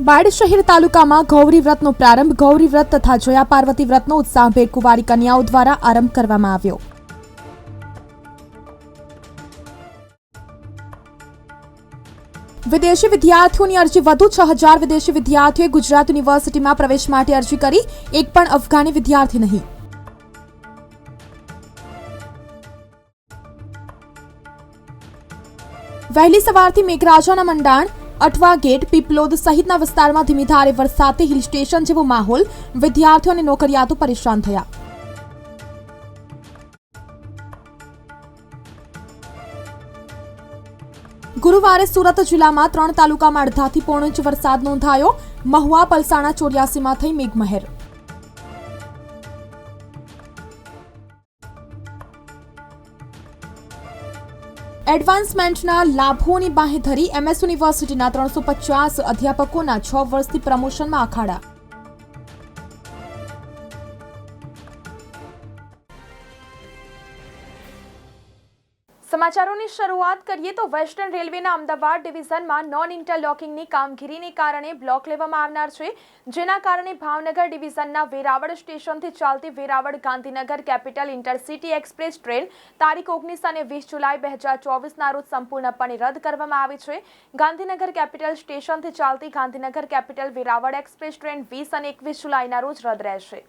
Bad શહેર તાલુકામાં ગૌરી વ્રતનો પ્રારંભ, ગૌરી વ્રત તથા જયા પાર્વતી વ્રતનો ઉત્સાહભેર કુંવારી કન્યાઓ દ્વારા આરંભ કરવામાં આવ્યો. વિદેશી વિદ્યાર્થીઓની અરજી, વધુ છ હજાર વિદેશી વિદ્યાર્થીઓએ ગુજરાત યુનિવર્સિટીમાં પ્રવેશ માટે અરજી કરી, એક પણ અફઘાની વિદ્યાર્થી નહીં. વહેલી સવારથી મેઘરાજાના મંડાણ અઠવા ગેટ પીપલોદ સહિતના વિસ્તારમાં ધીમી ધારે વરસાદથી હિલ સ્ટેશન જેવો માહોલ વિદ્યાર્થીઓ અને નોકરિયાતો પરેશાન થયા. ગુરુવારે સુરત જિલ્લામાં ત્રણ તાલુકામાં અડધાથી પોણો ઇંચ વરસાદ નોંધાયો. મહુવા, પલસાણા, ચોર્યાસીમાં થઈ મેઘમહેર. એડવાન્સમેન્ટના લાભોની બાહેધરી એમએસ યુનિવર્સિટીના ત્રણસો પચાસ અધ્યાપકોના છ વર્ષથી પ્રમોશનમાં અખાડા. સમાચારોની શરૂઆત કરીએ તો વેસ્ટર્ન રેલવેના અમદાવાદ ડિવિઝનમાં નોન ઇન્ટરલોકિંગની કામગીરીને કારણે બ્લોક લેવામાં આવનાર છે, જેના કારણે ભાવનગર ડિવિઝનના વેરાવળ સ્ટેશનથી ચાલતી Veraval Gandhinagar capital intercity express train તારીખ ઓગણીસ અને વીસ જુલાઈ બે હજાર ચોવીસના રોજ સંપૂર્ણપણે રદ કરવામાં આવી છે. ગાંધીનગર કેપિટલ સ્ટેશનથી ચાલતી Gandhinagar capital Veraval express train વીસ અને એકવીસ જુલાઈના રોજ રદ રહેશે.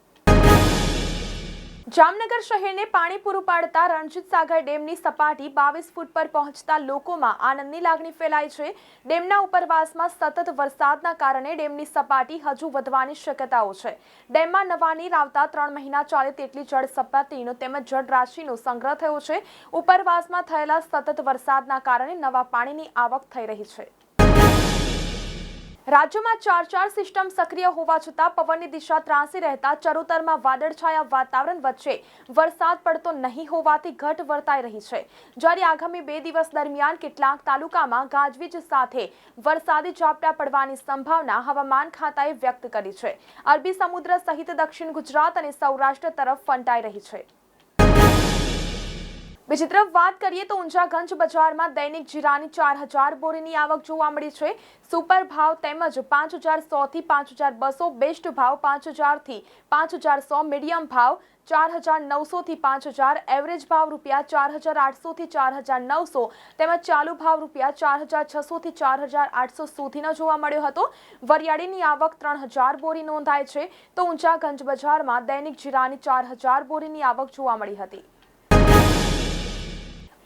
જામનગર શહેરને પાણી પૂરું પાડતા રણજીત સાગર ડેમની સપાટી બાવીસ ફૂટ પર પહોંચતા લોકોમાં આનંદની લાગણી ફેલાઈ છે. ડેમના ઉપરવાસમાં સતત વરસાદના કારણે ડેમની સપાટી હજુ વધવાની શક્યતાઓ છે. ડેમમાં નવા નીર આવતા ત્રણ મહિના ચાલે તેટલી જળ સપાટીનો તેમજ જળરાશિનો સંગ્રહ થયો છે. ઉપરવાસમાં થયેલા સતત વરસાદના કારણે નવા પાણીની આવક થઈ રહી છે. રાજ્યમાં ચાર ચાર સિસ્ટમ સક્રિય હોવા છતાં પવનની દિશા ત્રાંસી રહેતા ચરોતરમાં વાદળછાયા વાતાવરણ વચ્ચે વરસાદ પડતો નહીં હોવાથી ઘટ વર્તાઈ રહી છે. જ્યારે આગામી બે દિવસ દરમિયાન કેટલાક તાલુકામાં ગાજવીજ સાથે વરસાદી ઝાપટા પડવાની સંભાવના હવામાન ખાતાએ વ્યક્ત કરી છે. અરબી સમુદ્ર સહિત દક્ષિણ ગુજરાત અને સૌરાષ્ટ્ર તરફ ફંટાઈ રહી છે. બીજી તરફ વાત કરીએ તો ઊંઝાગંજ બજારમાં દૈનિક જીરાની ચાર હજાર બોરીની આવક જોવા મળી છે. સુપર ભાવ તેમજ પાંચ હજાર સોથી પાંચ હજાર બસો, બેસ્ટ ભાવ પાંચ હજારથી પાંચ હજાર સો, મીડિયમ ભાવ ચાર હજાર નવસોથી પાંચ હજાર, એવરેજ ભાવ રૂપિયા ચાર હજાર આઠસોથી ચાર હજાર નવસો તેમજ ચાલુ ભાવ રૂપિયા ચાર હજાર છસોથી ચાર હજાર આઠસો સુધીનો જોવા મળ્યો હતો. વરિયાળીની આવક ત્રણ હજાર બોરી નોંધાય છે. તો ઊંઝાગંજ બજારમાં દૈનિક જીરાની ચાર હજાર બોરીની આવક જોવા મળી હતી.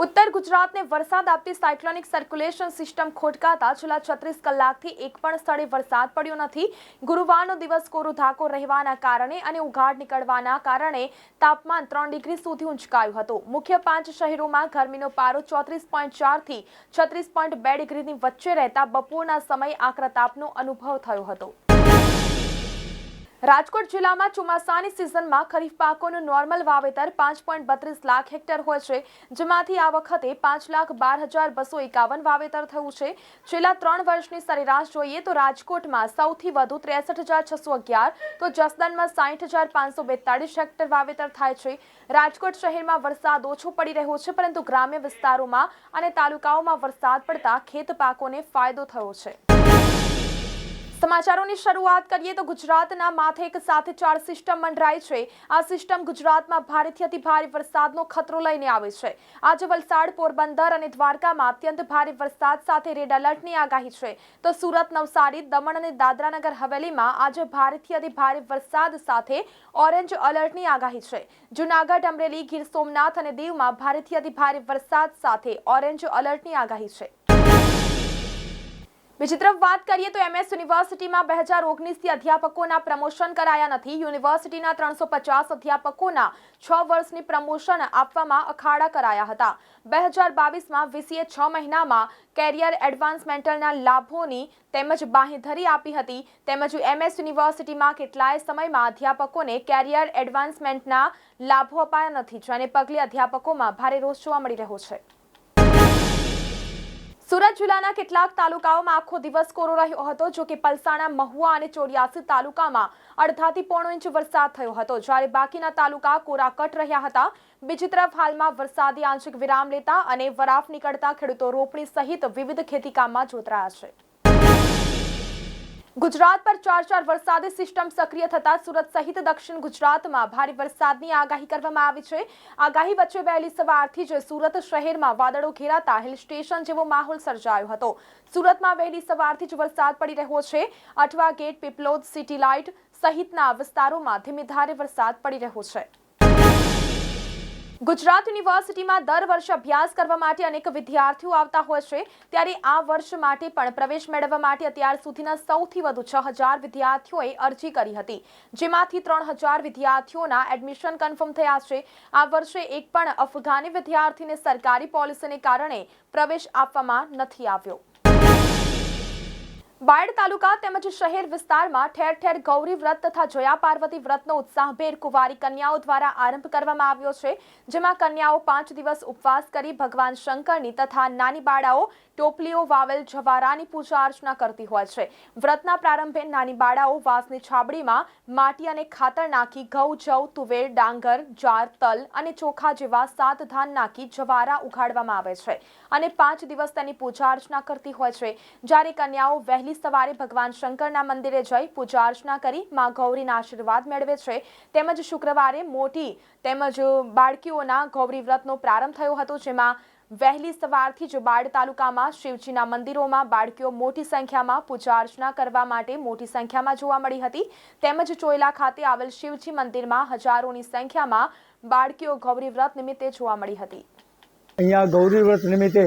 ઉત્તર ગુજરાતને વરસાદ આપતી સાયક્લોનિક સર્ક્યુલેશન સિસ્ટમ ખોટકાતા છેલ્લા છત્રીસ કલાકથી એક પણ સ્થળે વરસાદ પડ્યો નથી. ગુરુવારનો દિવસ કોરો ધાકો રહેવાના કારણે અને ઉઘાડ નીકળવાના કારણે તાપમાન ત્રણ ડિગ્રી સુધી ઊંચકાયું હતું. મુખ્ય પાંચ શહેરોમાં ગરમીનો પારો ચોત્રીસ પોઈન્ટ ચારથી છત્રીસ પોઈન્ટ બે ડિગ્રીની વચ્ચે રહેતા બપોરના સમયે આકરા તાપનો અનુભવ થયો હતો. રાજકોટ જિલ્લામાં ચોમાસાની સિઝનમાં ખરીફ પાકોનું નોર્મલ વાવેતર પાંચ પોઈન્ટ બત્રીસ લાખ હેક્ટર હોય છે, જેમાંથી આ વખતે પાંચ લાખ બાર હજાર બસો એકાવન વાવેતર થયું છે. છેલ્લા ત્રણ વર્ષની સરેરાશ જોઈએ તો રાજકોટમાં સૌથી વધુ ત્રેસઠ હજાર છસો અગિયાર, તો જસદણમાં સાઠ હજાર પાંચસો બેતાળીસ હેક્ટર વાવેતર થાય છે. રાજકોટ શહેરમાં વરસાદ ઓછો પડી રહ્યો છે, પરંતુ ગ્રામ્ય વિસ્તારોમાં અને તાલુકાઓમાં વરસાદ પડતા ખેત પાકોને ફાયદો થયો છે. સમાચારોની શરૂઆત કરીએ તો ગુજરાતના માથે એક સાથે ચાર સિસ્ટમ મંડરાઈ છે. આ સિસ્ટમ ગુજરાતમાં ભારેથી અતિ ભારે વરસાદનો ખતરો લઈને આવે છે. આજે વલસાડ, પોરબંદર અને દ્વારકામાં અત્યંત ભારે વરસાદ સાથે રેડ એલર્ટની આગાહી છે. તો સુરત, નવસારી, દમણ અને દાદરાનગર હવેલીમાં આજે ભારેથી અતિ ભારે વરસાદ સાથે ઓરેન્જ એલર્ટની આગાહી છે. જૂનાગઢ, અમરેલી, ગીર સોમનાથ અને દીવમાં ભારેથી અતિ ભારે વરસાદ સાથે ઓરેન્જ એલર્ટની આગાહી છે. બીજી તરફ વાત કરીએ તો એમએસ યુનિવર્સિટીમાં બે હજાર ઓગણીસથી અધ્યાપકોના પ્રમોશન કરાયા નથી. યુનિવર્સિટીના ત્રણસો પચાસ અધ્યાપકોના છ વર્ષની પ્રમોશન આપવામાં અખાડા કરાયા હતા. બે હજાર બાવીસમાં વીસીએ છ મહિનામાં કેરિયર એડવાન્સમેન્ટલના લાભોની તેમજ બાંહેધરી આપી હતી. તેમજ એમએસ યુનિવર્સિટીમાં કેટલાય સમયમાં અધ્યાપકોને કેરિયર એડવાન્સમેન્ટના લાભો અપાયા નથી. જેને પગલે અધ્યાપકોમાં ભારે રોષ જોવા મળી રહ્યો છે. સુરત જિલ્લાના કેટલાક તાલુકાઓમાં આખો દિવસ કોરો રહ્યો હતો, જો કે પલસાણા, મહુવા અને ચોર્યાસી તાલુકામાં અડધાથી પોણો ઇંચ વરસાદ થયો હતો. જ્યારે બાકીના તાલુકા કોરાકટ રહ્યા હતા, બીજી તરફ હાલમાં વરસાદી આંશિક વિરામ લેતા અને વરાફ નીકળતા ખેડૂતો રોપણી સહિત વિવિધ ખેતીકામમાં જોતરાયા છે. ગુજરાત પર ચાર ચાર વરસાદી સિસ્ટમ સક્રિય થતા સુરત સહિત દક્ષિણ ગુજરાતમાં ભારે વરસાદની આગાહી કરવામાં આવી છે. આગાહી વચ્ચે વહેલી સવારથી જ સુરત શહેરમાં વાદળો ઘેરાતા હિલ સ્ટેશન જેવો માહોલ સર્જાયો હતો. સુરતમાં વહેલી સવારથી જ વરસાદ પડી રહ્યો છે. Athwa gate, Piplod, city light સહિતના વિસ્તારોમાં ધીમી ધારે વરસાદ પડી રહ્યો છે. ગુજરાત યુનિવર્સિટીમાં દર વર્ષે અભ્યાસ કરવા માટે અનેક વિદ્યાર્થીઓ આવતા હોય છે. ત્યારે આ વર્ષ માટે પણ પ્રવેશ મેળવવા માટે અત્યાર સુધીના સૌથી વધુ છ હજાર વિદ્યાર્થીઓએ અરજી કરી હતી. જેમાંથી ત્રણ હજાર વિદ્યાર્થીઓના એડમિશન કન્ફર્મ થયા છે. આ વર્ષે એક પણ અફઘાની વિદ્યાર્થીને સરકારી પોલિસીને કારણે પ્રવેશ આપવામાં નથી આવ્યો. બાયડ તાલુકા તેમજ શહેર વિસ્તારમાં ઠેર ઠેર ગૌરી વ્રત તથા જયા પાર્વતી વ્રતનો ઉત્સાહભેર કુંવારી કન્યાઓ દ્વારા આરંભ કરવામાં આવ્યો છે, જેમાં કન્યાઓ પાંચ દિવસ ઉપવાસ કરી ભગવાન શંકરની તથા નાની બાળાઓ ટોપલીઓ, વાવેલ જવારાની પૂજા અર્ચના કરતી હોય છે. વ્રતના પ્રારંભે નાની બાળાઓ વાંસની છાબડીમાં માટી અને ખાતર નાખી ઘઉં, જવ, તુવેર, ડાંગર, જાર, તલ અને ચોખા જેવા સાત ધાન નાખી જવારા ઉઘાડવામાં આવે છે અને પાંચ દિવસ તેની પૂજા અર્ચના કરતી હોય છે. જ્યારે કન્યાઓ વહેલી સવારે ભગવાન શંકરના મંદિરે જઈ પૂજા અર્ચના કરી માં ગૌરીના આશીર્વાદ મેળવે છે. તેમજ શુક્રવારે મોટી તેમજ બાળકીઓના ગૌરી વ્રતનો પ્રારંભ થયો હતો, જેમાં વહેલી સવારથી જ બાળ તાલુકામાં શિવજીના મંદિરોમાં બાળકીઓ મોટી સંખ્યામાં પૂજા અર્ચના કરવા માટે મોટી સંખ્યામાં જોવા મળી હતી. તેમજ ચોયલા ખાતે આવેલ શિવજી મંદિરમાં હજારોની સંખ્યામાં બાળકીઓ ગૌરી વ્રત નિમિત્તે જોવા મળી હતી. અહીંયા ગૌરી વ્રત નિમિત્તે,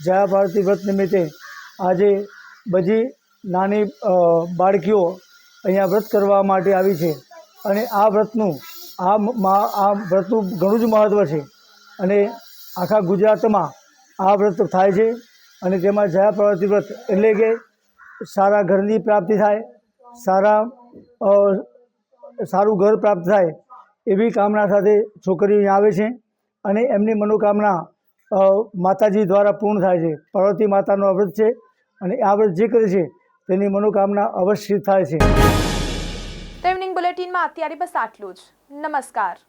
જયા ભારતી વ્રત નિમિત્તે આજે બધી નાની બાળકીઓ અહીંયા વ્રત કરવા માટે આવી છે. અને આ વ્રતનું, આ મા- આ વ્રતનું ઘણું જ મહત્ત્વ છે. અને આખા ગુજરાતમાં આ વ્રત થાય છે. અને તેમાં જયા પ્રવૃત્તિ વ્રત એટલે કે સારા ઘરની પ્રાપ્તિ થાય, સારા સારું ઘર પ્રાપ્ત થાય એવી કામના સાથે છોકરીઓ અહીંયા આવે છે. અને એમની મનોકામના માતાજી દ્વારા પૂર્ણ થાય છે. પાર્વતી માતાનો વ્રત છે. અને આ વ્રત જે કરે છે, તેની મનોકામના અવશ્ય થાય છે. તો ઇવનિંગ બુલેટિનમાં અત્યારે બસ આટલું જ. નમસ્કાર.